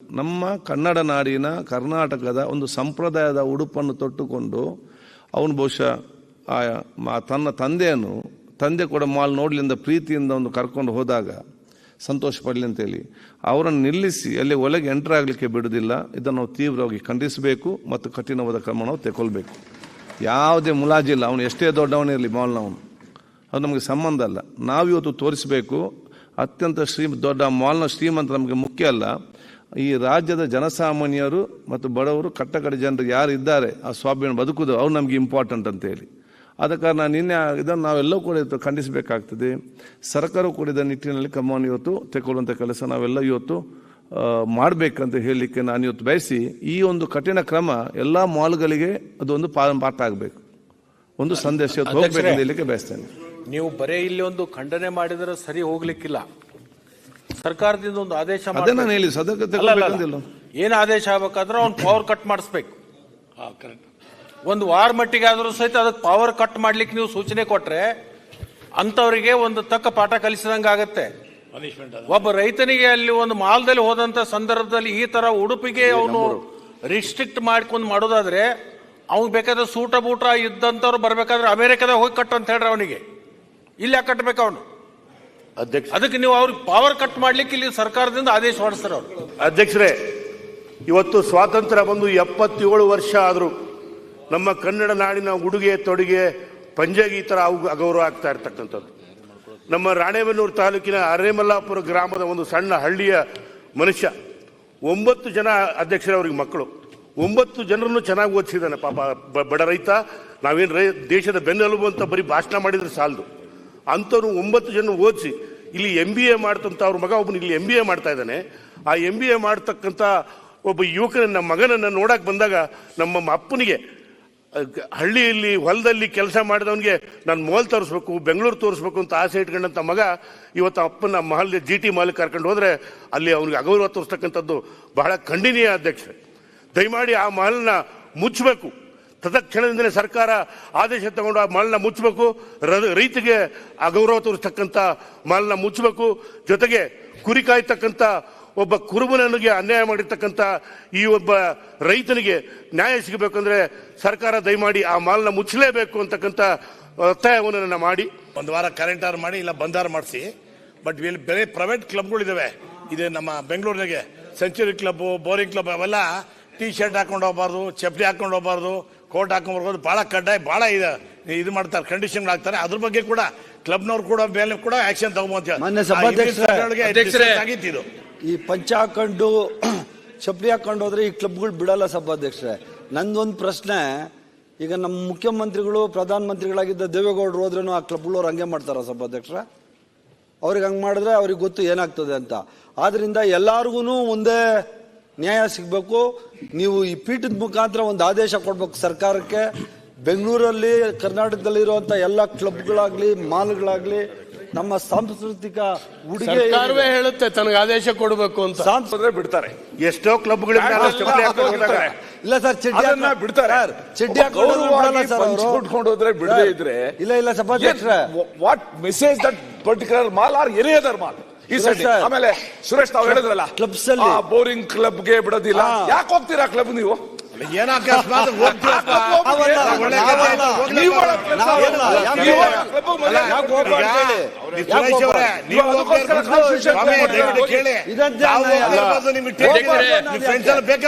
ನಮ್ಮ ಕನ್ನಡ ನಾಡಿನ ಕರ್ನಾಟಕದ ಒಂದು ಸಂಪ್ರದಾಯದ ಉಡುಪನ್ನು ತೊಟ್ಟುಕೊಂಡು ಅವನು ಬಹುಶಃ ತನ್ನ ತಂದೆಯನ್ನು, ತಂದೆ ಕೂಡ ಮಾಲ್ ನೋಡ್ಲಿಂದ ಪ್ರೀತಿಯಿಂದ ಒಂದು ಕರ್ಕೊಂಡು ಹೋದಾಗ ಸಂತೋಷ ಪಡಲಿ ಅಂತೇಳಿ ಅವರನ್ನು ನಿಲ್ಲಿಸಿ ಅಲ್ಲಿ ಒಳಗೆ ಎಂಟರ್ ಆಗಲಿಕ್ಕೆ ಬಿಡುವುದಿಲ್ಲ ಇದನ್ನು ನಾವು ತೀವ್ರವಾಗಿ ಖಂಡಿಸಬೇಕು ಮತ್ತು ಕಠಿಣವಾದ ಕ್ರಮ ನಾವು ತಗೊಳ್ಬೇಕು ಯಾವುದೇ ಮುಲಾಜಿಲ್ಲ ಅವನು ಎಷ್ಟೇ ದೊಡ್ಡವನಿರಲಿ ಮಾಲ್ನವನು. ಅದು ನಮಗೆ ಸಂಬಂಧ ಅಲ್ಲ. ನಾವಿವತ್ತು ತೋರಿಸಬೇಕು. ಅತ್ಯಂತ ಶ್ರೀ ದೊಡ್ಡ ಮಾಲ್ನ ಶ್ರೀಮಂತ ನಮಗೆ ಮುಖ್ಯ ಅಲ್ಲ. ಈ ರಾಜ್ಯದ ಜನಸಾಮಾನ್ಯರು ಮತ್ತು ಬಡವರು ಕಟ್ಟಕಡೆ ಜನರು ಯಾರು ಇದ್ದಾರೆ ಆ ಸ್ವಾಭಿಮಾನ ಬದುಕುದು ಅವ್ರು ನಮಗೆ ಇಂಪಾರ್ಟೆಂಟ್ ಅಂತೇಳಿ ಆದ ನಾನು ನಿನ್ನೆ ಇದನ್ನು ನಾವೆಲ್ಲವೂ ಕೂಡ ಇವತ್ತು ಖಂಡಿಸಬೇಕಾಗ್ತದೆ. ಸರ್ಕಾರವು ಕೂಡ ಇದರ ನಿಟ್ಟಿನಲ್ಲಿ ಕಮ್ಮನ್ ಇವತ್ತು ತೆಗೊಳ್ಳುವಂಥ ಕೆಲಸ ನಾವೆಲ್ಲ ಇವತ್ತು ಮಾಡಬೇಕಂತ ಹೇಳಲಿಕ್ಕೆ ನಾನು ಇವತ್ತು ಬಯಸಿ ಈ ಒಂದು ಕಠಿಣ ಕ್ರಮ ಎಲ್ಲ ಮಾಲ್ಗಳಿಗೆ ಅದೊಂದು ಪಾಠ ಆಗಬೇಕು. ಒಂದು ಸಂದೇಶ ಹೋಗಬೇಕು ಅಂತ ಹೇಳಲಿಕ್ಕೆ ಬಯಸ್ತೇನೆ. ನೀವು ಬರೀ ಇಲ್ಲಿ ಒಂದು ಖಂಡನೆ ಮಾಡಿದರೆ ಸರಿ ಹೋಗ್ಲಿಕ್ಕಿಲ್ಲ. ಸರ್ಕಾರದಿಂದ ಒಂದು ಆದೇಶ ಅದೇ ಮಾಡ್ಬೇಕು. ನಾನು ಹೇಳಿ ಏನ್ ಆದೇಶ ಆಗ್ಬೇಕಾದ್ರೆ ಅವ್ನು ಪವರ್ ಕಟ್ ಮಾಡಿಸ್ಬೇಕು. ಒಂದು ವಾರ ಮಟ್ಟಿಗೆ ಆದರೂ ಸಹಿತ ಅದಕ್ಕೆ ಪವರ್ ಕಟ್ ಮಾಡ್ಲಿಕ್ಕೆ ನೀವು ಸೂಚನೆ ಕೊಟ್ರೆ ಅಂಥವರಿಗೆ ಒಂದು ತಕ್ಕ ಪಾಠ ಕಲಿಸಿದಂಗೆ ಆಗುತ್ತೆ. ಒಬ್ಬ ರೈತನಿಗೆ ಅಲ್ಲಿ ಒಂದು ಮಾಲ್ದಲ್ಲಿ ಹೋದಂತ ಸಂದರ್ಭದಲ್ಲಿ ಈ ತರ ಉಡುಪಿಗೆ ಅವನು ರಿಸ್ಟ್ರಿಕ್ಟ್ ಮಾಡ್ಕೊಂಡು ಮಾಡೋದಾದ್ರೆ ಅವ್ನು ಬೇಕಾದ್ರೆ ಸೂಟ ಬೂಟ ಇದ್ದಂಥವ್ರು ಬರಬೇಕಾದ್ರೆ ಅಮೆರಿಕದಾಗ ಹೋಗಿ ಕಟ್ಟು ಅಂತ ಹೇಳ್ರಿ ಅವನಿಗೆ. ಇಲ್ಲೇ ಕಟ್ಟಬೇಕು ಅವನು. ಅಧ್ಯಕ್ಷ ಅದಕ್ಕೆ ನೀವು ಅವ್ರಿಗೆ ಪವರ್ ಕಟ್ ಮಾಡ್ಲಿಕ್ಕೆ ಇಲ್ಲಿ ಸರ್ಕಾರದಿಂದ ಆದೇಶ ಹೊರಡಿಸ್ತಾರೆ ಅವರು. ಅಧ್ಯಕ್ಷರೇ ಇವತ್ತು ಸ್ವಾತಂತ್ರ್ಯ ಬಂದು ಎಪ್ಪತ್ತೇಳು ವರ್ಷ ಆದರೂ ನಮ್ಮ ಕನ್ನಡ ನಾಡಿನ ಉಡುಗೆ ತೊಡುಗೆ ಪಂಜಾಗಿ ಈ ಥರ ಅವು ಅಗೌರವ ಆಗ್ತಾ ಇರ್ತಕ್ಕಂಥದ್ದು. ನಮ್ಮ ರಾಣೆಬೆನ್ನೂರು ತಾಲೂಕಿನ ಅರೇಮಲ್ಲಾಪುರ ಗ್ರಾಮದ ಒಂದು ಸಣ್ಣ ಹಳ್ಳಿಯ ಮನುಷ್ಯ ಒಂಬತ್ತು ಜನ ಅಧ್ಯಕ್ಷರೇ ಅವ್ರಿಗೆ ಮಕ್ಕಳು. ಒಂಬತ್ತು ಜನರನ್ನು ಚೆನ್ನಾಗಿ ಓದಿಸಿದ್ದಾನೆ ಪಾಪ ಬಡ ರೈತ. ನಾವೇನು ರೈ ದೇಶದ ಬೆನ್ನೆಲುಬು ಅಂತ ಬರೀ ಭಾಷಣ ಮಾಡಿದರೆ ಸಾಲದು. ಅಂಥವ್ರು ಒಂಬತ್ತು ಜನ ಓದಿಸಿ ಇಲ್ಲಿ ಎಂ ಬಿ ಎ ಮಾಡ್ತಂಥ ಅವ್ರ ಮಗ ಒಬ್ಬನು ಇಲ್ಲಿ ಎಂ ಬಿ ಎ ಮಾಡ್ತಾ ಇದ್ದಾನೆ. ಆ ಎಂ ಬಿ ಎ ಮಾಡ್ತಕ್ಕಂಥ ಒಬ್ಬ ಯುವಕನ ಮಗನನ್ನು ನೋಡಕ್ ಬಂದಾಗ ನಮ್ಮ ಅಪ್ಪನಿಗೆ ಹಳ್ಳಿಯಲ್ಲಿ, ಹೊಲದಲ್ಲಿ ಕೆಲಸ ಮಾಡಿದವನಿಗೆ ನಾನು ಮೋಲ್ ತೋರಿಸ್ಬೇಕು, ಬೆಂಗಳೂರು ತೋರಿಸ್ಬೇಕು ಅಂತ ಆಸೆ ಇಟ್ಕೊಂಡಂತ ಮಗ ಇವತ್ತು ಅಪ್ಪನ ಮಹಲ್ ಜಿ ಟಿ ಮಾಲ್ ಕರ್ಕೊಂಡು ಹೋದರೆ ಅಲ್ಲಿ ಅವನಿಗೆ ಅಗೌರವ ತೋರಿಸ್ತಕ್ಕಂಥದ್ದು ಬಹಳ ಖಂಡನೀಯ ಅಧ್ಯಕ್ಷ ದಯಮಾಡಿ ಆ ಮಹಲ್ನ ಮುಚ್ಚಬೇಕು ತತ್ಕ್ಷಣದಿಂದಲೇ ಸರ್ಕಾರ ಆದೇಶ ತಗೊಂಡು ಆ ಮಾಲನ್ನ ಮುಚ್ಚಬೇಕು. ರೈತಿಗೆ ಅಗೌರವ ತೋರಿಸ್ತಕ್ಕಂಥ ಮಾಲನ್ನ ಮುಚ್ಚಬೇಕು. ಜೊತೆಗೆ ಕುರಿ ಕಾಯ್ತಕ್ಕಂಥ ಒಬ್ಬ ಕುರುಬನಿಗೆ ಅನ್ಯಾಯ ಮಾಡಿರ್ತಕ್ಕಂಥ ಈ ಒಬ್ಬ ರೈತನಿಗೆ ನ್ಯಾಯ ಸಿಗಬೇಕಂದ್ರೆ ಸರ್ಕಾರ ದಯಮಾಡಿ ಆ ಮಾಲನ್ನ ಮುಚ್ಚಲೇಬೇಕು ಅಂತಕ್ಕಂಥ ಒತ್ತಾಯವನ್ನು ಮಾಡಿ. ಒಂದು ವಾರ ಕರೆಂಟ್ ಆರ್ ಮಾಡಿ ಇಲ್ಲ ಬಂದಾರ್ ಮಾಡಿಸಿ. ಬಟ್ ಇಲ್ಲಿ ಬೇರೆ ಪ್ರೈವೇಟ್ ಕ್ಲಬ್ಗಳಿದಾವೆ. ಇದೆ ನಮ್ಮ ಬೆಂಗಳೂರಿನಾಗೆ. ಸೆಂಚುರಿ ಕ್ಲಬ್ ಬೋರಿಂಗ್ ಕ್ಲಬ್ ಅವೆಲ್ಲ ಟೀ ಶರ್ಟ್ ಹಾಕೊಂಡು ಹೋಗಬಾರ್ದು, ಚಪ್ಪಲಿ ಹಾಕೊಂಡು ಹೋಗ್ಬಾರ್ದು ಕೋಟ್ ಹಾಕೊಂಡ್ಬರ್ಬೋದು ಭಾಳ ಕಡ್ಡಾಯ ಭಾಳ ಇದೆ. ಇದು ಮಾಡ್ತಾರೆ ಕಂಡೀಷನ್ ಹಾಕ್ತಾರೆ ಅದ್ರ ಬಗ್ಗೆ ಕೂಡ ಕ್ಲಬ್ನವ್ರು ಕೂಡ ಮೇಲೆ ಕೂಡ ಆಕ್ಷನ್ ತಗೊಂಬಂತ ಮಾನ್ಯ ಸಭಾಧ್ಯಕ್ಷರೇ. ಆಗಿತ್ತು ಈ ಪಂಚ ಹಾಕೊಂಡು ಚಪ್ಪಲಿ ಹಾಕೊಂಡು ಹೋದ್ರೆ ಈ ಕ್ಲಬ್ಗಳು ಬಿಡಲ್ಲ ಸಭಾಧ್ಯಕ್ಷರೇ. ನಂದೊಂದು ಪ್ರಶ್ನೆ ಈಗ ನಮ್ಮ ಮುಖ್ಯಮಂತ್ರಿಗಳು ಪ್ರಧಾನ ಮಂತ್ರಿಗಳಾಗಿದ್ದ ದೇವೇಗೌಡರು ಹೋದ್ರೆ ಆ ಕ್ಲಬ್ಗಳವ್ರು ಹಂಗೆ ಮಾಡ್ತಾರ ಸಭಾಧ್ಯಕ್ಷರ? ಅವ್ರಿಗೆ ಹಂಗೆ ಮಾಡಿದ್ರೆ ಅವ್ರಿಗೆ ಗೊತ್ತು ಏನಾಗ್ತದೆ ಅಂತ. ಆದ್ರಿಂದ ಎಲ್ಲಾರ್ಗು ಒಂದೇ ನ್ಯಾಯ ಸಿಗಬೇಕು ನೀವು ಈ ಪೀಠದ ಮುಖಾಂತರ ಒಂದು ಆದೇಶ ಕೊಡ್ಬೇಕು ಸರ್ಕಾರಕ್ಕೆ. ಬೆಂಗಳೂರಲ್ಲಿ ಕರ್ನಾಟಕದಲ್ಲಿರುವಂಥ ಎಲ್ಲ ಕ್ಲಬ್ಗಳಾಗ್ಲಿ ಮಾಲ್ಗಳಾಗ್ಲಿ ನಮ್ಮ ಸಾಂಸ್ಕೃತಿಕ ಉಡುಗೆ ಸರ್ಕಾರವೇ ಹೇಳುತ್ತೆ ತನಗೆ ಆದೇಶ ಕೊಡಬೇಕು ಅಂತ. ಸಾಂಸ್ಕೃತಿಕ ಬಿಡ್ತಾರೆ. ಎಷ್ಟೋ ಕ್ಲಬ್ಗಳು ಇಲ್ಲ ಸರ್ ಚಡ್ಡಿ ಅದನ್ನ ಹಾಕೊಂಡು- ಬಿಡ್ತಾರೆ. ಸರ್, ಚಡ್ಡಿ. ಉಟ್ಕೊಂಡು ಹೋದ್ರೆ ಬಿಡದೇ ಇದ್ರೆ ಇಲ್ಲ ಇಲ್ಲ ಸಭಾಧ್ಯಕ್ಷ what message that particular mall or any other mall ಈ ಸೈಡ್ ಸರ್. ಆಮೇಲೆ ಸುರೇಶ್ ತಾವ್ ಹೇಳಿದ್ರಲ್ಲ ಕ್ಲಬ್ಸ್ ಅಲ್ಲಿ. ಬೋರಿಂಗ್ ಕ್ಲಬ್ಗೆ ಬಿಡೋದಿಲ್ಲ. ಯಾಕೆ ಹೋಗ್ತೀರಾ ಕ್ಲಬ್ ನೀವು? ಕೇಳಿ.